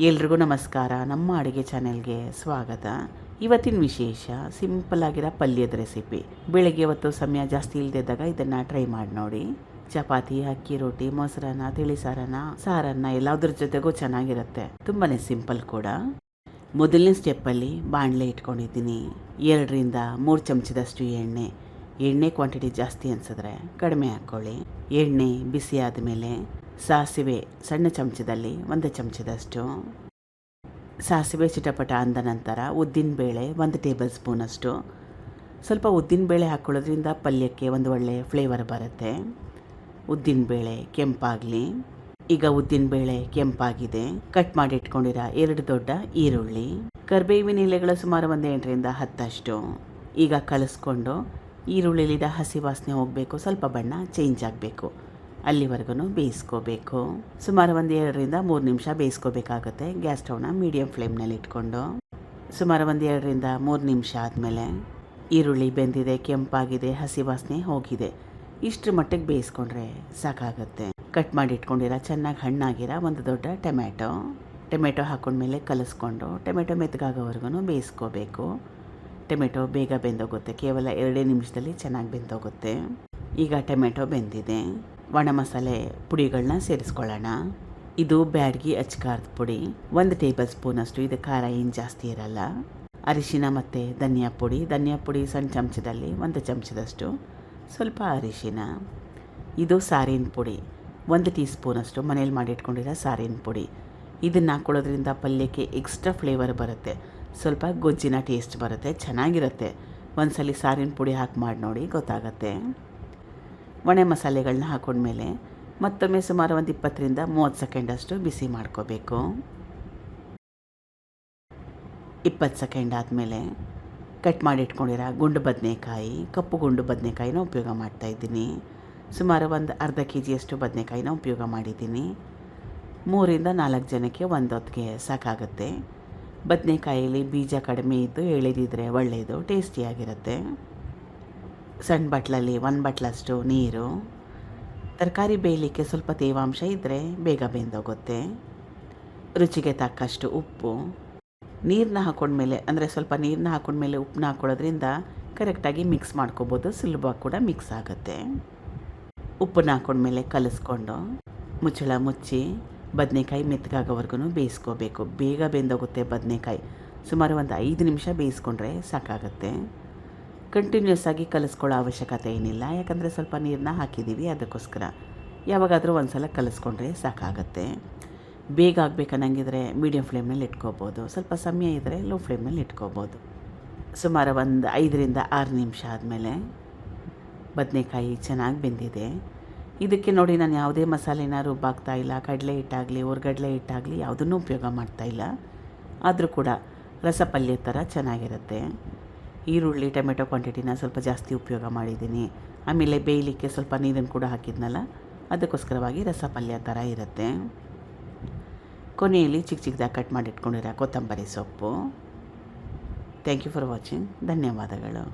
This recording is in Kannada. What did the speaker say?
ಎಲ್ರಿಗೂ ನಮಸ್ಕಾರ. ನಮ್ಮ ಅಡುಗೆ ಚಾನೆಲ್ಗೆ ಸ್ವಾಗತ. ಇವತ್ತಿನ ವಿಶೇಷ, ಸಿಂಪಲ್ ಆಗಿರೋ ಪಲ್ಯದ ರೆಸಿಪಿ. ಬೆಳಗ್ಗೆ ಹೊತ್ತು ಸಮಯ ಜಾಸ್ತಿ ಇಲ್ದಿದ್ದಾಗ ಇದನ್ನು ಟ್ರೈ ಮಾಡಿ ನೋಡಿ. ಚಪಾತಿ, ಅಕ್ಕಿ ರೊಟ್ಟಿ ಮೊಸರನ್ನ, ತಿಳಿ ಸಾರನ್ನ ಸಾರನ್ನ ಎಲ್ಲದ್ರ ಜೊತೆಗೂ ಚೆನ್ನಾಗಿರುತ್ತೆ. ತುಂಬಾ ಸಿಂಪಲ್ ಕೂಡ. ಮೊದಲನೇ ಸ್ಟೆಪ್ಪಲ್ಲಿ ಬಾಣಲೆ ಇಟ್ಕೊಂಡಿದ್ದೀನಿ. ಎರಡರಿಂದ ಮೂರು ಚಮಚದಷ್ಟು ಎಣ್ಣೆ. ಎಣ್ಣೆ ಕ್ವಾಂಟಿಟಿ ಜಾಸ್ತಿ ಅನ್ಸಿದ್ರೆ ಕಡಿಮೆ ಹಾಕ್ಕೊಳ್ಳಿ ಎಣ್ಣೆ ಬಿಸಿ ಆದಮೇಲೆ ಸಾಸಿವೆ, ಸಣ್ಣ ಚಮಚದಲ್ಲಿ ಒಂದು ಚಮಚದಷ್ಟು. ಸಾಸಿವೆ ಚಿಟಪಟ ಅಂದ ನಂತರ ಉದ್ದಿನಬೇಳೆ ಒಂದು ಟೇಬಲ್ ಸ್ಪೂನಷ್ಟು. ಸ್ವಲ್ಪ ಉದ್ದಿನಬೇಳೆ ಹಾಕ್ಕೊಳ್ಳೋದ್ರಿಂದ ಪಲ್ಯಕ್ಕೆ ಒಂದು ಒಳ್ಳೆ ಫ್ಲೇವರ್ ಬರುತ್ತೆ. ಉದ್ದಿನಬೇಳೆ ಕೆಂಪಾಗಲಿ. ಈಗ ಉದ್ದಿನಬೇಳೆ ಕೆಂಪಾಗಿದೆ. ಕಟ್ ಮಾಡಿ ಇಟ್ಕೊಂಡಿರೋ ಎರಡು ದೊಡ್ಡ ಈರುಳ್ಳಿ. ಕರ್ಬೇವಿನ ಎಲೆಗಳು ಸುಮಾರು ಒಂದು ಎಂಟರಿಂದ ಹತ್ತಷ್ಟು. ಈಗ ಕಲಿಸ್ಕೊಂಡು ಈರುಳ್ಳಿಲಿದ ಹಸಿ ವಾಸನೆ ಹೋಗಬೇಕು, ಸ್ವಲ್ಪ ಬಣ್ಣ ಚೇಂಜ್ ಆಗಬೇಕು. ಅಲ್ಲಿವರೆಗೂ ಬೇಯಿಸ್ಕೋಬೇಕು. ಸುಮಾರು ಒಂದು ಎರಡರಿಂದ ಮೂರು ನಿಮಿಷ ಬೇಯಿಸ್ಕೋಬೇಕಾಗುತ್ತೆ. ಗ್ಯಾಸ್ ಸ್ಟವ್ನ ಮೀಡಿಯಂ ಫ್ಲೇಮ್ನಲ್ಲಿ ಇಟ್ಕೊಂಡು. ಸುಮಾರು ಒಂದು ಎರಡರಿಂದ ಮೂರು ನಿಮಿಷ ಆದಮೇಲೆ ಈರುಳ್ಳಿ ಬೆಂದಿದೆ, ಕೆಂಪಾಗಿದೆ, ಹಸಿ ವಾಸನೆ ಹೋಗಿದೆ. ಇಷ್ಟರ ಮಟ್ಟಿಗೆ ಬೇಯಿಸ್ಕೊಂಡ್ರೆ ಸಾಕಾಗುತ್ತೆ. ಕಟ್ ಮಾಡಿ ಇಟ್ಕೊಂಡಿರೋ, ಚೆನ್ನಾಗಿ ಹಣ್ಣಾಗಿರೋ ಒಂದು ದೊಡ್ಡ ಟೊಮ್ಯಾಟೊ. ಟೊಮೆಟೊ ಹಾಕೊಂಡ್ಮೇಲೆ ಕಲಿಸ್ಕೊಂಡು ಟೊಮೆಟೊ ಮೆತ್ತಗಾಗೋವರೆಗೂ ಬೇಯಿಸ್ಕೋಬೇಕು. ಟೊಮೆಟೊ ಬೇಗ ಬೆಂದೋಗುತ್ತೆ. ಕೇವಲ ಎರಡೇ ನಿಮಿಷದಲ್ಲಿ ಚೆನ್ನಾಗಿ ಬೆಂದೋಗುತ್ತೆ. ಈಗ ಟೊಮೆಟೊ ಬೆಂದಿದೆ. ಒಣ ಮಸಾಲೆ ಪುಡಿಗಳನ್ನ ಸೇರಿಸ್ಕೊಳ್ಳೋಣ. ಇದು ಬ್ಯಾಡ್ಗಿ ಅಚ್ಕಾರದ ಪುಡಿ. ಒಂದು ಟೇಬಲ್ ಸ್ಪೂನ್ ಅಷ್ಟು ಇದು ಖಾರ ಏನು ಜಾಸ್ತಿ ಇರಲ್ಲ. ಅರಿಶಿನ ಮತ್ತು ಧನಿಯಾ ಪುಡಿ. ಧನಿಯಾ ಪುಡಿ ಸಣ್ಣ ಚಮಚದಲ್ಲಿ ಒಂದು ಚಮಚದಷ್ಟು ಸ್ವಲ್ಪ ಅರಿಶಿನ. ಇದು ಸಾರಿನ ಪುಡಿ. ಒಂದು ಟೀ ಸ್ಪೂನಷ್ಟು ಮನೇಲಿ ಮಾಡಿಟ್ಕೊಂಡಿರೋ ಸಾರಿನ ಪುಡಿ. ಇದನ್ನು ಹಾಕ್ಕೊಳ್ಳೋದ್ರಿಂದ ಪಲ್ಯಕ್ಕೆ ಎಕ್ಸ್ಟ್ರಾ ಫ್ಲೇವರ್ ಬರುತ್ತೆ. ಸ್ವಲ್ಪ ಗೊಜ್ಜಿನ ಟೇಸ್ಟ್ ಬರುತ್ತೆ. ಚೆನ್ನಾಗಿರುತ್ತೆ. ಒಂದ್ಸಲಿ ಸಾರಿನ ಪುಡಿ ಹಾಕಿ ಮಾಡಿ ನೋಡಿ ಗೊತ್ತಾಗತ್ತೆ. ಒಣ ಮಸಾಲೆಗಳನ್ನ ಹಾಕೊಂಡ್ಮೇಲೆ ಮತ್ತೊಮ್ಮೆ ಸುಮಾರು ಒಂದು ಇಪ್ಪತ್ತರಿಂದ ಮೂವತ್ತು ಸೆಕೆಂಡಷ್ಟು ಬಿಸಿ ಮಾಡ್ಕೋಬೇಕು. ಇಪ್ಪತ್ತು ಸೆಕೆಂಡ್ ಆದಮೇಲೆ ಕಟ್ ಮಾಡಿ ಇಟ್ಕೊಂಡಿರೋ ಗುಂಡು ಬದನೆಕಾಯಿ, ಕಪ್ಪು ಗುಂಡು ಬದನೆಕಾಯಿನ ಉಪಯೋಗ ಮಾಡ್ತಾಯಿದ್ದೀನಿ ಸುಮಾರು ಒಂದು ಅರ್ಧ ಕೆ ಜಿಯಷ್ಟು ಬದನೆಕಾಯಿನ ಉಪಯೋಗ ಮಾಡಿದ್ದೀನಿ. ಮೂರಿಂದ ನಾಲ್ಕು ಜನಕ್ಕೆ ಒಂದು ಹೊತ್ತಿಗೆ ಸಾಕಾಗುತ್ತೆ. ಬದನೆಕಾಯಲ್ಲಿ ಬೀಜ ಕಡಿಮೆ ಇದ್ದು ಎಳೆದಿದ್ರೆ ಒಳ್ಳೆಯದು, ಟೇಸ್ಟಿಯಾಗಿರುತ್ತೆ. ಸಣ್ಣ ಬಟ್ಲಲ್ಲಿ, ಒಂದು ಬಟ್ಲಷ್ಟು ನೀರು, ತರಕಾರಿ ಬೇಯಲಿಕ್ಕೆ ಸ್ವಲ್ಪ ತೇವಾಂಶ ಇದ್ದರೆ ಬೇಗ ಬೆಂದೋಗುತ್ತೆ. ರುಚಿಗೆ ತಕ್ಕಷ್ಟು ಉಪ್ಪು. ನೀರನ್ನ ಹಾಕೊಂಡ್ಮೇಲೆ, ಅಂದರೆ ಸ್ವಲ್ಪ ನೀರನ್ನ ಹಾಕೊಂಡ್ಮೇಲೆ ಉಪ್ಪನ್ನ ಹಾಕೊಳ್ಳೋದ್ರಿಂದ ಕರೆಕ್ಟಾಗಿ ಮಿಕ್ಸ್ ಮಾಡ್ಕೋಬೋದು ಸುಲಭ ಕೂಡ ಮಿಕ್ಸ್ ಆಗುತ್ತೆ. ಉಪ್ಪನ್ನ ಹಾಕೊಂಡ್ಮೇಲೆ ಕಲಿಸ್ಕೊಂಡು, ಮುಚ್ಚಳ ಮುಚ್ಚಿ ಬದನೆಕಾಯಿ ಮೆತ್ತಗಾಗೋವರೆಗೂ ಬೇಯಿಸ್ಕೋಬೇಕು. ಬೇಗ ಬೆಂದೋಗುತ್ತೆ ಬದನೆಕಾಯಿ. ಸುಮಾರು ಒಂದು ಐದು ನಿಮಿಷ ಬೇಯಿಸ್ಕೊಂಡ್ರೆ ಸಾಕಾಗುತ್ತೆ. ಕಂಟಿನ್ಯೂಸ್ ಆಗಿ ಕಲಿಸ್ಕೊಳ್ಳೋ ಅವಶ್ಯಕತೆ ಏನಿಲ್ಲ. ಯಾಕಂದರೆ ಸ್ವಲ್ಪ ನೀರನ್ನ ಹಾಕಿದ್ದೀವಿ, ಅದಕ್ಕೋಸ್ಕರ. ಯಾವಾಗಾದರೂ ಒಂದು ಸಲ ಕಲಿಸ್ಕೊಂಡ್ರೆ ಸಾಕಾಗತ್ತೆ. ಬೇಗ ಆಗಬೇಕನ್ನಂಗಿದ್ರೆ ಮೀಡಿಯಮ್ ಫ್ಲೇಮಲ್ಲಿ ಇಟ್ಕೋಬೋದು. ಸ್ವಲ್ಪ ಸಮಯ ಇದ್ದರೆ ಲೋ ಫ್ಲೇಮಲ್ಲಿ ಇಟ್ಕೋಬೋದು. ಸುಮಾರು ಒಂದು ಐದರಿಂದ ಆರು ನಿಮಿಷ ಆದಮೇಲೆ ಬದನೆಕಾಯಿ ಚೆನ್ನಾಗಿ ಬೆಂದಿದೆ. ಇದಕ್ಕೆ ನೋಡಿ ನಾನು ಯಾವುದೇ ಮಸಾಲೆನ ರುಬ್ಬಾಗ್ತಾ ಇಲ್ಲ. ಕಡಲೆ ಹಿಟ್ಟಾಗಲಿ ಹೊರಗಡಲೆ ಹಿಟ್ಟಾಗಲಿ ಯಾವುದನ್ನು ಉಪಯೋಗ ಮಾಡ್ತಾಯಿಲ್ಲ ಆದರೂ ಕೂಡ ರಸಪಲ್ಯ ಥರ ಚೆನ್ನಾಗಿರುತ್ತೆ. ಈರುಳ್ಳಿ, ಟೊಮೆಟೊ ಕ್ವಾಂಟಿಟಿನ ಸ್ವಲ್ಪ ಜಾಸ್ತಿ ಉಪಯೋಗ ಮಾಡಿದ್ದೀನಿ. ಆಮೇಲೆ ಬೇಯಲಿಕ್ಕೆ ಸ್ವಲ್ಪ ನೀರನ್ನು ಕೂಡ ಹಾಕಿದ್ನಲ್ಲ, ಅದಕ್ಕೋಸ್ಕರವಾಗಿ ರಸಪಲ್ಯ ಥರ ಇರುತ್ತೆ. ಕೊನೆಯಲ್ಲಿ ಚಿಕ್ಕ ಚಿಕ್ಕದಾಗಿ ಕಟ್ ಮಾಡಿಟ್ಕೊಂಡಿರೋ ಕೊತ್ತಂಬರಿ ಸೊಪ್ಪು. ಥ್ಯಾಂಕ್ ಯು ಫಾರ್ ವಾಚಿಂಗ್ ಧನ್ಯವಾದಗಳು.